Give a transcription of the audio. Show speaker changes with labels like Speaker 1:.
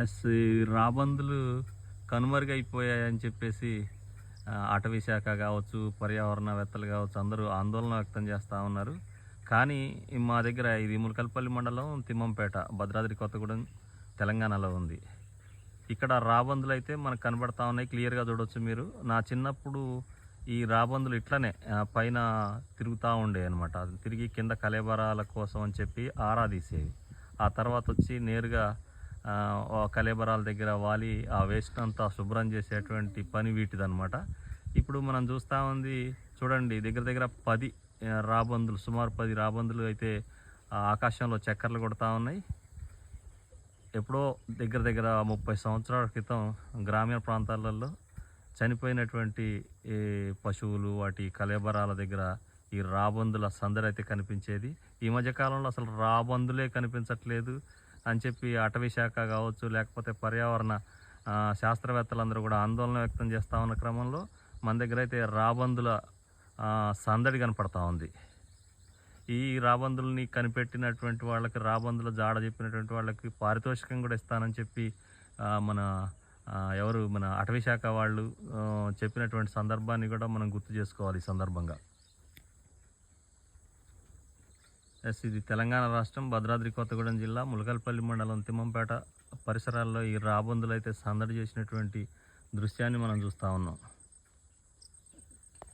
Speaker 1: Yes రాబందులు కనుమరుగైపోయాయని చెప్పేసి అటవీ శాఖ కావచ్చు పర్యావరణవేత్తలు కావచ్చు అందరూ ఆందోళన వ్యక్తం చేస్తూ ఉన్నారు. కానీ మా దగ్గర ఇది ములకల్పల్లి మండలం తిమ్మంపేట భద్రాద్రి కొత్తగూడెం తెలంగాణలో ఉంది. ఇక్కడ రాబందులు అయితే మనకు కనబడతా ఉన్నాయి క్లియర్గా చూడొచ్చు మీరు. నా చిన్నప్పుడు ఈ రాబందులు ఇట్లనే పైన తిరుగుతూ ఉండే అనమాట తిరిగి కింద కలేబరాల కోసం అని చెప్పి ఆరా తీసేవి. ఆ తర్వాత వచ్చి నేరుగా కలేబరాల దగ్గర వాలి ఆ వేస్ట్ అంతా శుభ్రం చేసేటువంటి పని వీటిదనమాట ఇప్పుడు మనం చూస్తూ ఉంది చూడండి దగ్గర దగ్గర పది రాబందులు సుమారు పది రాబందులు అయితే ఆకాశంలో చక్కర్లు కొడతా ఉన్నాయి. ఎప్పుడో దగ్గర దగ్గర ముప్పై సంవత్సరాల క్రితం గ్రామీణ ప్రాంతాలలో చనిపోయినటువంటి ఈ పశువులు వాటి కలేబరాల దగ్గర ఈ రాబందుల సందడి అయితే కనిపించేది. ఈ మధ్యకాలంలో అసలు రాబందులే కనిపించట్లేదు. అని చెప్పి అటవీ శాఖ కావచ్చు లేకపోతే పర్యావరణ శాస్త్రవేత్తలందరూ కూడా ఆందోళన వ్యక్తం చేస్తూ ఉన్న క్రమంలో మన దగ్గర అయితే రాబందుల సందడి కనపడతా ఉంది. ఈ రాబందుల్ని కనిపెట్టినటువంటి వాళ్ళకి రాబందుల జాడ చెప్పినటువంటి వాళ్ళకి పారితోషికం కూడా ఇస్తానని చెప్పి మన ఎవరు మన అటవీ శాఖ వాళ్ళు చెప్పినటువంటి సందర్భాన్ని కూడా మనం గుర్తు చేసుకోవాలి ఈ సందర్భంగా. ఎస్ ఇది తెలంగాణ రాష్ట్రం భద్రాద్రి కొత్తగూడెం జిల్లా ములకల్పల్లి మండలం తిమ్మంపేట పరిసరాల్లో ఈ రాబందులు అయితే సందడి చేసినటువంటి దృశ్యాన్ని మనం చూస్తూ ఉన్నాం.